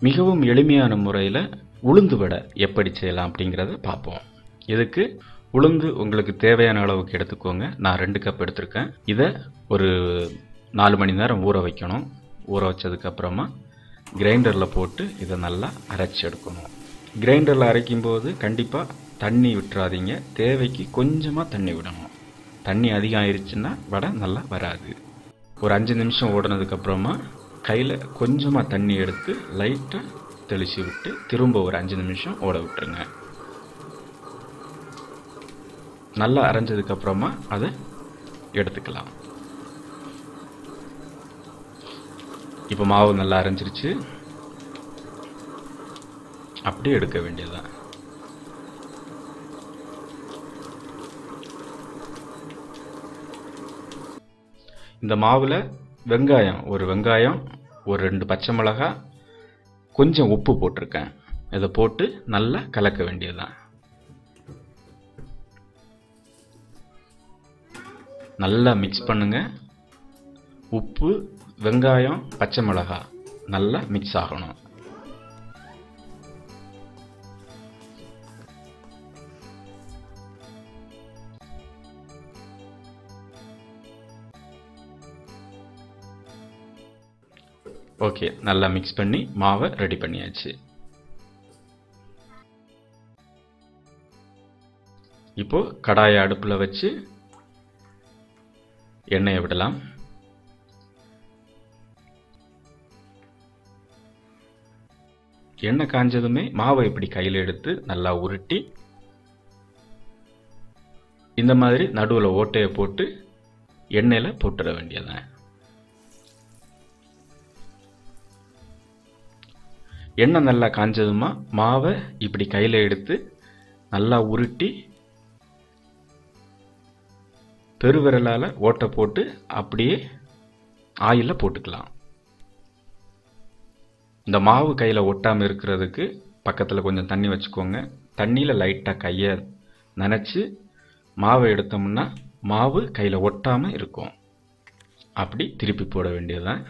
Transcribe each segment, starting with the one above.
மிகவும் எளிமையான முறையில் உளுந்து வடை எப்படி செய்யலாம் அப்படிங்கிறத பார்ப்போம். இதுக்கு உளுந்து உங்களுக்கு தேவையான அளவுக்கு எடுத்துக்கோங்க. நான் ரெண்டு கப் எடுத்திருக்கேன். இதை ஒரு நாலு மணி நேரம் ஊற வைக்கணும். ஊற வச்சதுக்கப்புறமா கிரைண்டரில் போட்டு இதை நல்லா அரைச்சி எடுக்கணும். கிரைண்டரில் அரைக்கும்போது கண்டிப்பாக தண்ணி விட்டுறாதீங்க. தேவைக்கு கொஞ்சமாக தண்ணி விடணும். தண்ணி அதிகம் ஆயிடுச்சுன்னா வடை நல்லா வராது. ஒரு அஞ்சு நிமிஷம் ஓடினதுக்கப்புறமா கையில் கொஞ்சமாக தண்ணி எடுத்து லைட்டாக தெளித்து விட்டு திரும்ப ஒரு அஞ்சு நிமிஷம் ஓட விட்டுருங்க. நல்லா அரைஞ்சதுக்கப்புறமா அதை எடுத்துக்கலாம். இப்போ மாவு நல்லா அரைஞ்சிருச்சு. அப்படியே எடுக்க வேண்டியதுதான். இந்த மாவில் வெங்காயம். ஒரு வெங்காயம் ஒரு ரெண்டு பச்சை மிளகாய் கொஞ்சம் உப்பு போட்டிருக்கேன். இதை போட்டு நல்லா கலக்க வேண்டியதுதான். நல்லா மிக்ஸ் பண்ணுங்க. உப்பு வெங்காயம் பச்சை மிளகாய் நல்லா மிக்ஸ் ஆகணும். ஓகே நல்லா மிக்ஸ் பண்ணி மாவை ரெடி பண்ணியாச்சு. இப்போ கடாயை அடுப்பில் வச்சு எண்ணெயை விடலாம். எண்ணெய் காஞ்சதுமே மாவை இப்படி கையில் எடுத்து நல்லா உருட்டி இந்த மாதிரி நடுவில் ஓட்டையை போட்டு எண்ணெயில் போட்டுற வேண்டியதான் எண்ணெய் நல்லா காஞ்சதுமா மாவை இப்படி கையில் எடுத்து நல்லா உருட்டி பெருவிரலால் ஓட்டை போட்டு அப்படியே ஆயிலில் போட்டுக்கலாம். இந்த மாவு கையில் ஒட்டாமல் இருக்கிறதுக்கு பக்கத்தில் கொஞ்சம் தண்ணி வச்சுக்கோங்க. தண்ணியில் லைட்டாக கையை நனைச்சி மாவை எடுத்தோம்னா மாவு கையில் ஒட்டாமல் இருக்கும். அப்படி திருப்பி போட வேண்டியதுதான்.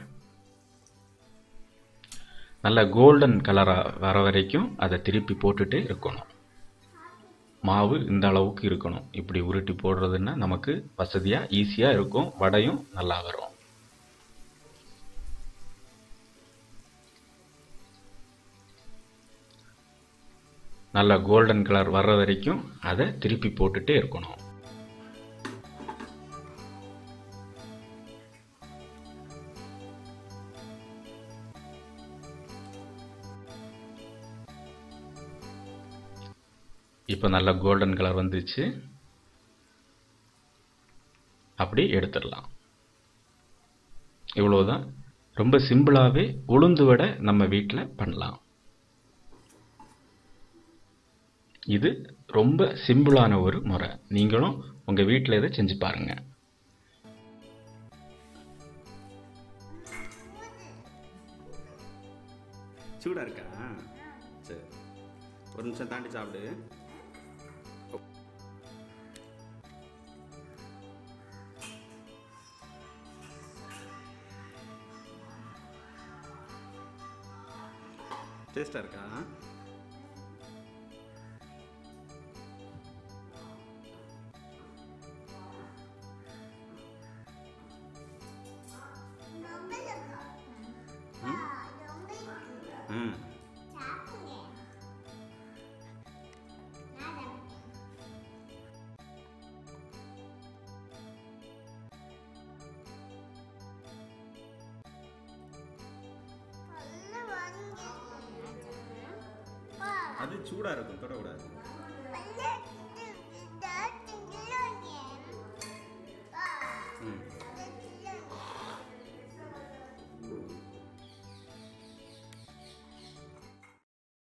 நல்ல கோல்டன் கலராக வர வரைக்கும் அதை திருப்பி போட்டுகிட்டே இருக்கணும். மாவு இந்த அளவுக்கு இருக்கணும். இப்படி உருட்டி போடுறதுன்னா நமக்கு வசதியாக ஈஸியாக இருக்கும். வடையும் நல்லா வரும். நல்லா கோல்டன் கலர் வர்ற வரைக்கும் அதை திருப்பி போட்டுகிட்டே இருக்கணும். இப்போ நல்லா கோல்டன் கலர் வந்துச்சு. அப்படி எடுத்துடலாம். இவ்வளோதான் ரொம்ப சிம்பிளாகவே உளுந்து வடை நம்ம வீட்டில் பண்ணலாம். இது ரொம்ப சிம்பிளான ஒரு முறை. நீங்களும் உங்கள் வீட்டில் இதை செஞ்சு பாருங்கள் சூடாக இருக்கா? சரி. ஒரு நிமிஷம் தாண்டி சாப்பிடு. டேஸ்ட்டாக இருக்கா? சூடாக இருக்கும் தொடக்கூடாது